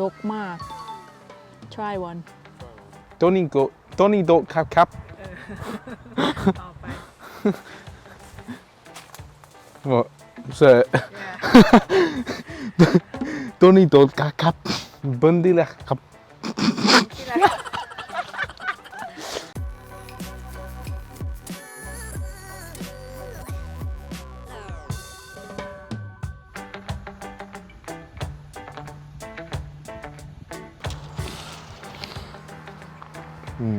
ดกมาก try one Donny go Donny dot cap cap ต่อไป what so Donny dot cap cap Bundila cap อืมอื Hmm.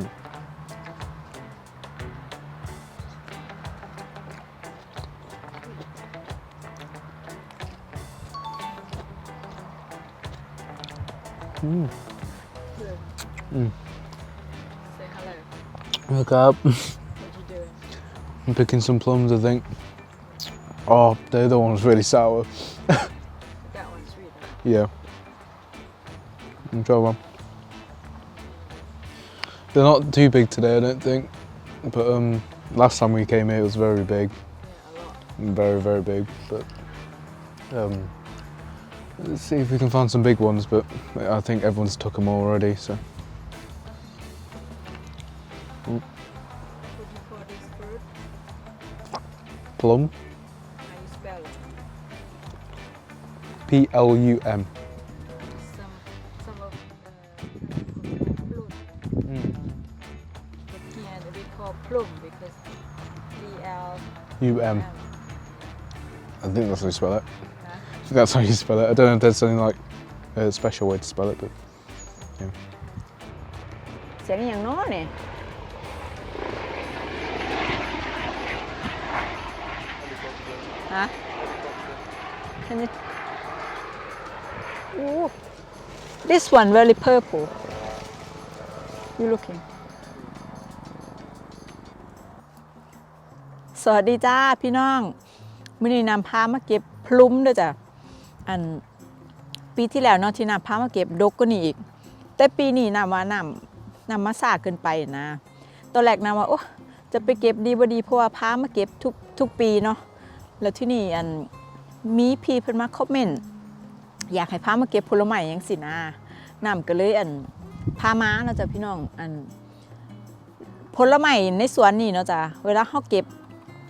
Hmm. Say hello. Look up. What you doing? I'm picking some plums, I think. Oh, the other one's really sour. that one's really. Yeah. Enjoy one. They're not too big today, I don't think. But um, last time we came here, it was very big, yeah a lot very very big. But um, let's see if we can find some big ones. But I think everyone's took them already. So what do you call plum, how you spell it P L U M. here we call plum because P L U M. M I think that's how you spell it. Huh? I think that's how you spell it. I don't know if there's something like a special way to spell it, but เสียงอย่างโน้นเนี่ยฮะ Can you Ooh. This one very purple You looking สวัสดีจ้าพี่น้องมื่อนี้นำพามาเก็บพลุ้มด้วยจ้ะอันปีที่แล้วเนาะที่นำพามาเก็บดกก็นี่อีก แต่ปีนี้นำว่านำนำมาซาเกินไปนะตอนแรกนำว่าโอ้จะไปเก็บดีบดีเพราะว่าพามาเก็บทุกทุกปีเนาะแล้วที่นี่อันมีพี่เพิ่นมาคอมเมนต์อยากให้พามาเก็บผลไม้ยังสินะนำก็เลยอันพามาเนาะจ้ะพี่น้องอันผลไม้ในสวนนี่เนาะจ้ะเวลาเฮาเก็บ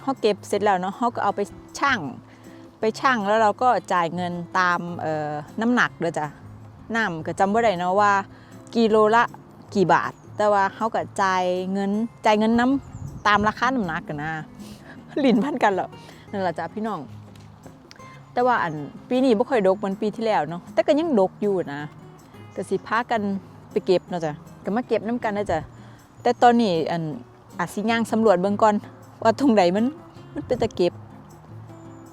เฮาเก็บเสร็จแล้วเนาะเฮาก็เอาไปชั่ง ไปชั่งแล้วเราก็จ่ายเงินตามน้ำหนักเด้อจ้ะน้ำก็จำบ่ได้เนาะว่ากิโลละกี่บาท แต่ว่าเขาก็จ่ายเงินจ่ายเงินน้ำตามราคาน้ำหนักกันนะลินพันกันแล้วนั่นแหละจ้ะพี่น้อง แต่ว่าอันปีนี้บ่ค่อยดกเหมือนปีที่แล้วเนาะแต่ก็ยังดกอยู่นะก็สิพากันไปเก็บเนาะจ้ะก็มาเก็บน้ำกันนะจ้ะแต่ตอนนี้อันอาจสิย่างสำรวจเบื้องก่อน ว่าตรงไหนมันมันเป็นตะเก็บ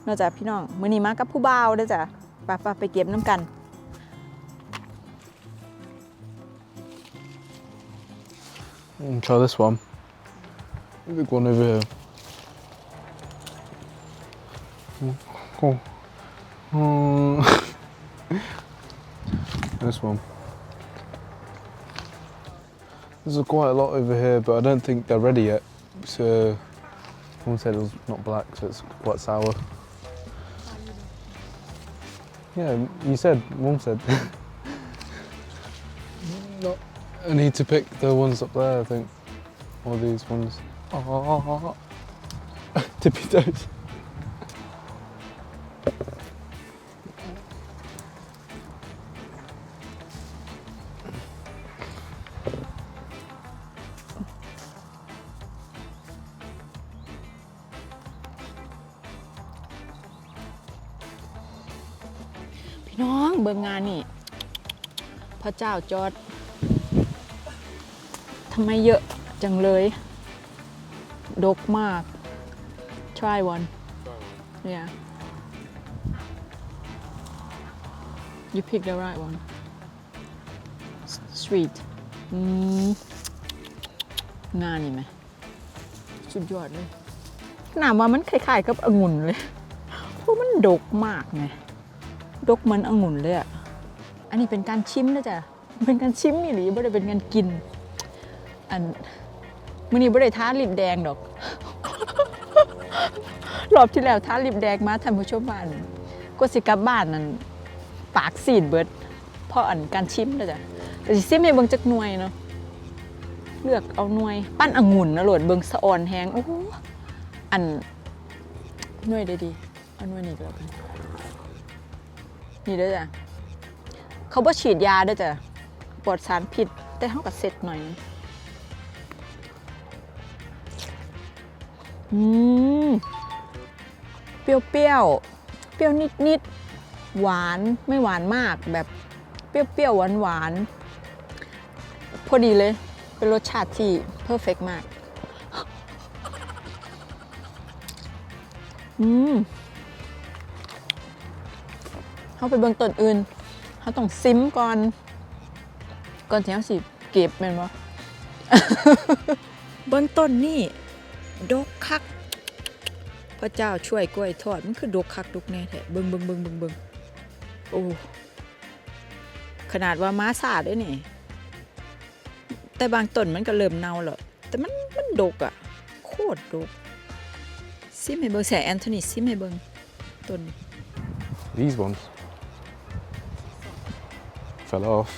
นาะจ้ะพี่น้องมื้อนี้มากับผู้บ่าวเด้อจ้ะไปไปไปเก็บน้ำกัน mm, try this one. Big one over here. Mm, Cool. Mm. this one. There's quite a lot over here, but I don't think they're ready yet. So, someone said it was not black, so it's quite sour. Yeah, you said, mum said. Not, I need to pick the ones up there, I think. Or these ones. Ah. Oh, tippy toes. น้องเบิ่งงานนี่ พระเจ้าจอดทำไมเยอะจังเลย ดกมาก try one yeah you pick the right one S- sweet อืมงานนี่ไหมสุดยอดเลยหนาว่ามันคล้ายๆกับองุ่นเลย เพราะมันดกมากไง ดกเหมือนองุ่นเลยอะ อันนี้เป็นการชิมนะจ๊ะ เป็นการชิมนี่หรือไม่ได้เป็นการกิน อันมื่อนี้ไม่ได้ท้าลิปแดงดอก รอบที่แล้วท้าลิปแดงมาท่านผู้ชมบ้านก็สิกลับบ้านนั่นปากสีดเบิดเพราะอันการชิมเลยจ้ะแต่สิซิมให้เบิ่งจักหน่วยเนาะเลือกเอาหน่วย ปั้นองุ่นนะโหลดเบิ่งสะออนแฮงโอ้อันหน่วยได้ดีเอาหน่วยนี้ก็แล้วกัน นี่เด้อจ้ะเขาบ่ฉีดยาเด้อจ้ะปลอดสารพิษแต่เฮาก็เสร็จหน่อย อืม เปรี้ยวเปรี้ยวๆเปรี้ยวนิดนิดๆหวานไม่หวานมากแบบเปรี้ยวเปรี้ยวหวานหวานๆพอดีเลย เป็นรสชาติที่เพอร์เฟกมาก อืม เขาไปเบิ่งต้นอื่นเขาต้องซิมก่อน ก่อนที่เขาสิเก็บแม่นบ่เบิ่งต้นนี่ดกคัก พระเจ้าช่วยกล้วยทอดมันคือดกคักดกแน่แท้เบิ่งเบิ่งเบิ่งเบิ่งเบิ่งโอ้ขนาดว่าม้าสาดด้วยนี่ แต่บางต้นมันก็เริ่มเน่าแล้วแต่มันมันดกอะ โคตรดกซิมให้เบิ่งแสแอนโทนีซิมให้เบิ่งต้น These ones fell off.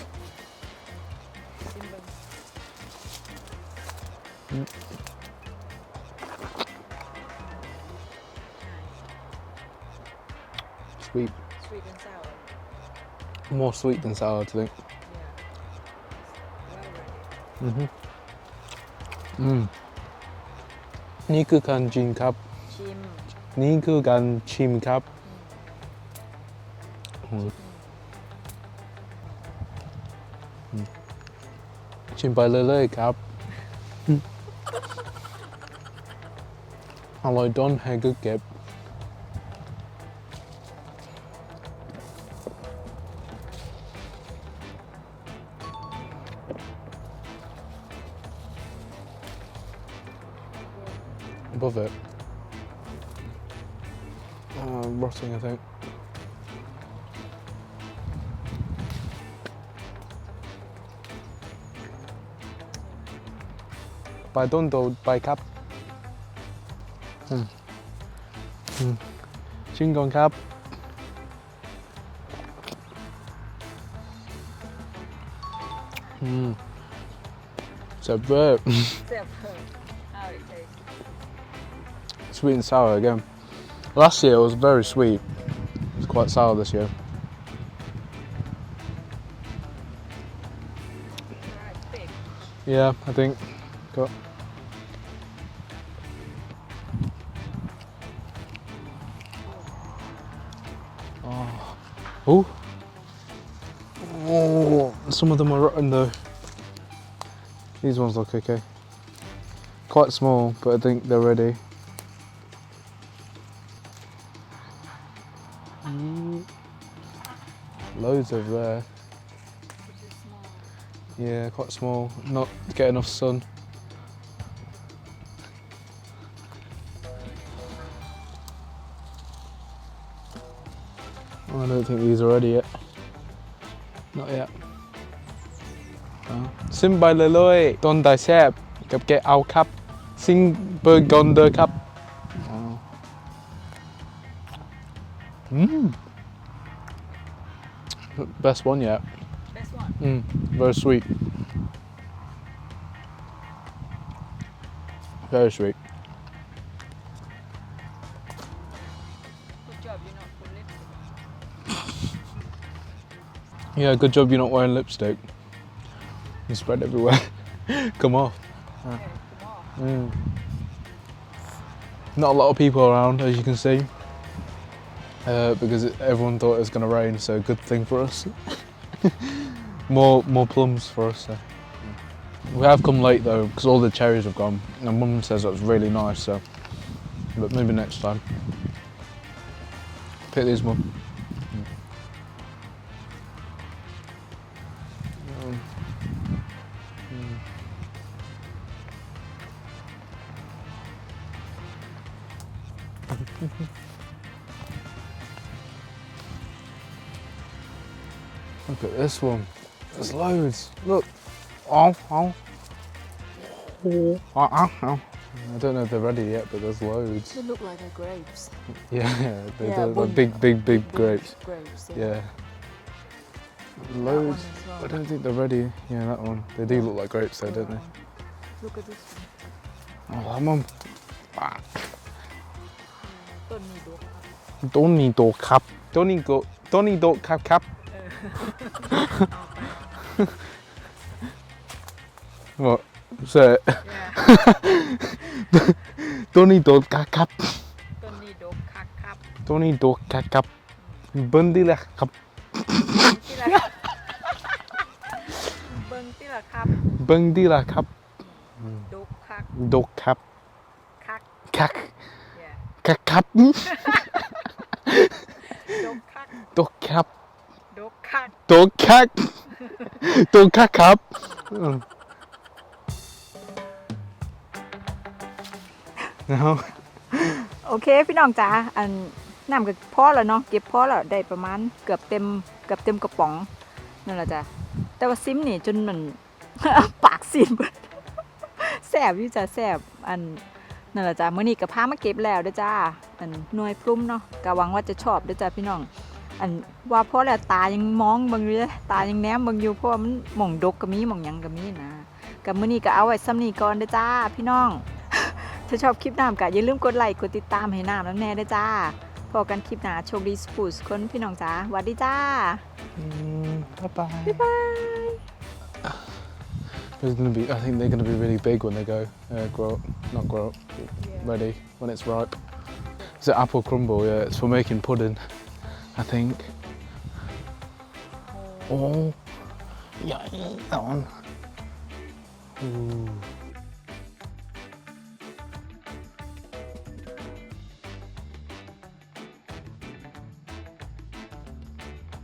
Mm. Sweet, sweet and sour more sweet than sour, I think. Mhm. Mm. นี่คือการจินครับ ชิม นี่คือการชิมครับ ชิมไปเรื่อยๆครับอืมอร่อยดนให้ก็เก็บ above it. Uh, rotting, I think. By don't do by Cap. Hmm. Hmm. Chingon Cap. Hmm. Except for how it tastes. Sweet and sour again. Last year it was very sweet. It's quite sour this year. Yeah, I think. Got. Oh. Ooh. Oh, some of them are rotten though. These ones look okay. Quite small, but I think they're ready. Loads over there. Uh, yeah, quite small. Not get enough sun. I don't think these are ready yet. Not yet. Simba bài lời lôi, tôn tài Get gặp cắp, Sing bơ cắp. Mmm. Best one yet. Best one? Hmm. very sweet. Very sweet. Yeah, good job you're not wearing lipstick. You spread everywhere. Come off. on Mm. Not a lot of people around, as you can see, uh, because it, everyone thought it was going to rain. So good thing for us. more more plums for us. So. We have come late though, because all the cherries have gone. And Mum says it was really nice. So, but maybe next time. Pick these, Mum. Look at this one. There's loads. Look. Oh, oh. oh, oh, oh. I don't know if they're ready yet, but there's loads. They look like they're grapes. Yeah, they yeah, do, they're big, big, big grapes. grapes. yeah. yeah. Loads. Well. I don't think they're ready. Yeah, that one. They do look like grapes though, don't they? Look at this one. Oh, that one. Ah. Don't need cap. Don't need. Don't need cap cap. What? Say it. Don't need to cap cap. ต้นนี้ดกคักครับ Don't need to cap cap. Bundi lah cap. ที่ละเบิ้งที่ละครับ Bundi lah cap. ดกคัก Do cap. คัก Kak. yeah Kak cap. ดกคัก Do cap. ดกคัก Do kak. Do kak cap. Mm. No. โอเค พี่น้องจ๋าอันน้ำก็พอแล้วเนาะเก็บพอแล้วได้ประมาณเกือบเต็มเกือบเต็มกระป๋องนั่นแหละจ้ะแต่ว่าซิมนี่จนมัน ปากซีนเบิดแสบอยู่จ้ะแสบอันนั่นแหละจ้ะมื้อนี้ก็พามาเก็บแล้วเด้อจ้าอันหน่วยปลุ้มเนาะก็หวังว่าจะชอบเด้อจ้าพี่น้อง อันว่าเพราะแล้วตายังมองเบิ่งอยู่เลยตายังแนมเบิ่งอยู่เพราะว่ามันหม่องดกก็มีหม่องหยังก็มีนะกับมื้อนี้ก็เอาไว้ซ้ำนี้ก่อนเด้อจ้า พี่น้อง ถ้าชอบคลิปน้ำก็อย่าลืมกดไลค์กดติดตามให้น้ำน้ำแน่ด้วยจ้าพอกันคลิปหน้าโชคดีสปูสคนพี่น้องจ้าหวัดดีจ้า Mm, bye bye. บ๊ายบาย There's gonna be. I think they're gonna be really big when they go uh, grow up. Not grow up. Ready when it's ripe. It's an apple crumble. Yeah, it's for making pudding. I think. Oh, yeah, that one. Ooh.